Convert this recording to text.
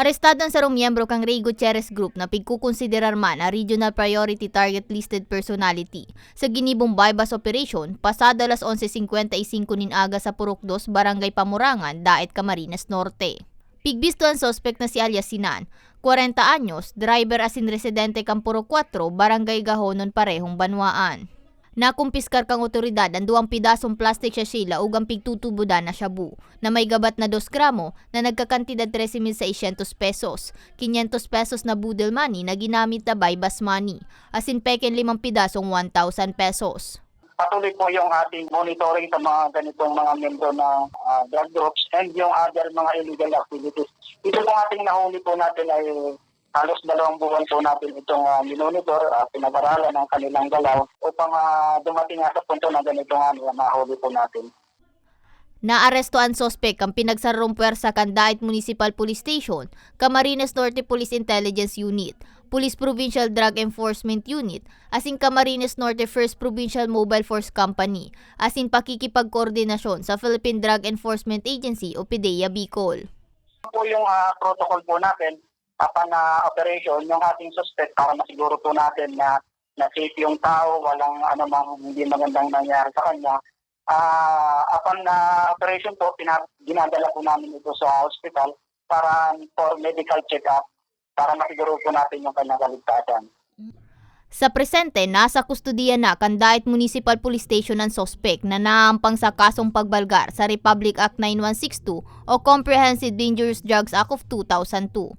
Arestado ang sarong miyembro kang Ray Gutierrez Group na pigkukonsiderar man a Regional Priority Target Listed Personality sa ginibong bypass operation pasado alas 11.55 nin aga sa Purok 2, Barangay Pamurangan, Daet, Camarines Norte. Pigbisto ang sospek na si alias Sinan, 40 anyos, driver asin residente kang Purok 4, Barangay Gahonon parehong Banwaan. Nakumpiskar kang otoridad ang duwang pidasong plastic sa sila ug ang pigtutubudan na shabu na may gabat na 2 gramo na nagkakantidad 13,600 pesos, 500 pesos na budel money na ginamit na bypass money, asin peken limang pidasong 1,000 pesos. patuloy po yung ating monitoring sa mga ganitong mga membro ng ah, drug groups and yung other mga illegal activities. Ito pong ating nahuli po natin ay halos dalawang buwan po natin itong uh, minonitor, uh, pinag-aralan ng kanilang galaw upang ah, dumating nga sa punto na ganito nga na mahuli po natin. Naaresto ang sospek ang pinagsarong puwersa kan Daet Municipal Police Station, Camarines Norte Police Intelligence Unit, Police Provincial Drug Enforcement Unit, asing Camarines Norte First Provincial Mobile Force Company, asin pakikipagkoordinasyon sa Philippine Drug Enforcement Agency o PDEA Bicol. Po yung ah, protocol po natin upon na operation yung ating suspect para masiguro po natin na na safe yung tao, walang anumang hindi magandang nangyari sa kanya. Ah, upon na operation po, pinap- dinadala po namin ito sa hospital para for medical check-up para masiguro po natin yung kanyang kaligtasan. Sa presente, nasa kustudiya na kan Daet Municipal Police Station ang sospek na naampang sa kasong pagbalgar sa Republic Act 9162 o Comprehensive Dangerous Drugs Act of 2002.